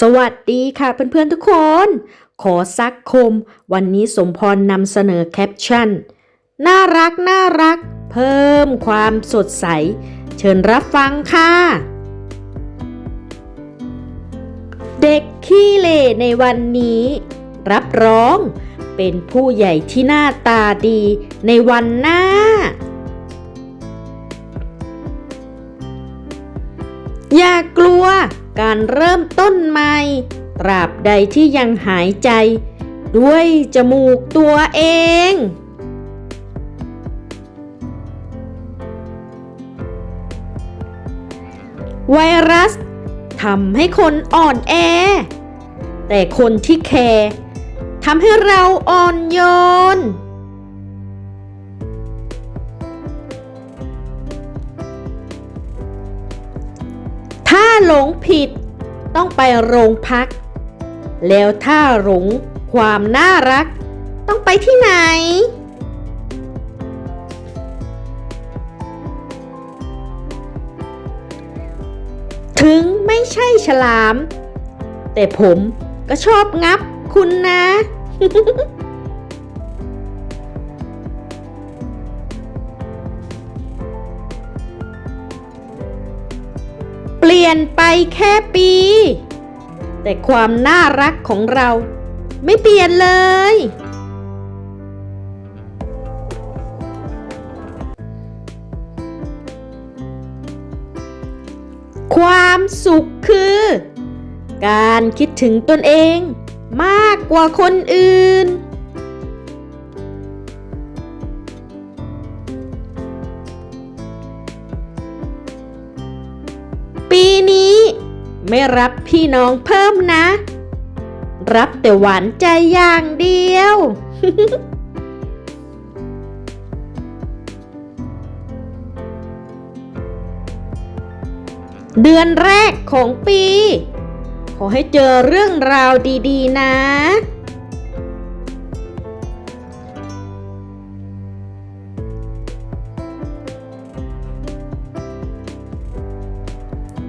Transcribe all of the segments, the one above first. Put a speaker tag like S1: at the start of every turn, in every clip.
S1: สวัสดีค่ะเพื่อนๆทุกคน ขอซักคม วันนี้สมพรนำเสนอแคปชั่น น่ารักน่ารัก เพิ่มความสดใส เชิญรับฟังค่ะ เด็กขี้เหร่ในวันนี้ รับรอง เป็นผู้ใหญ่ที่หน้าตาดีในวันหน้า อย่ากลัว การเริ่มต้นใหม่ ตราบใดที่ยังหายใจ ด้วยจมูกตัวเองไวรัสทำให้คนอ่อนแอ แต่คนที่แคร์ทำให้เราอ่อนโย หลงผิด ต้องไปโรงพัก แล้วถ้าหลงความน่ารัก ต้องไปที่ไหน ถึงไม่ใช่ฉลาม แต่ผมก็ชอบงับคุณนะ ปลี่ยนไปแค่ปี แต่ความน่ารักของเรา ไม่เปลี่ยนเลย ความสุขคือ การคิดถึงตนเองมากกว่าคนอื่น ปีนี้ ไม่รับพี่น้องเพิ่มนะ รับแต่หวานใจอย่างเดียว เดือนแรกของปี ขอให้เจอเรื่องราวดี ๆ นะ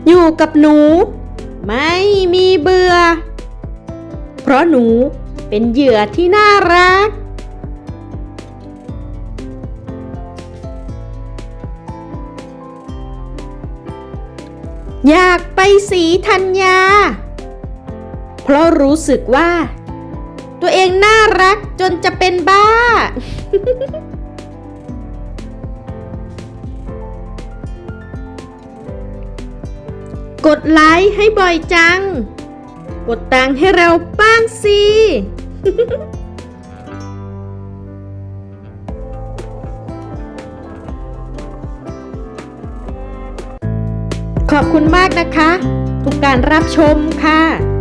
S1: อยู่กับหนู ไม่มีเบื่อ เพราะหนูเป็นเหยื่อที่น่ารัก อยากไปสีธัญญา เพราะรู้สึกว่า ตัวเองน่ารักจนจะเป็นบ้า กดไลค์ให้บ่อยจัง กดตังให้เราบ้างสิขอบคุณมากนะคะ ทุกการรับชมค่ะ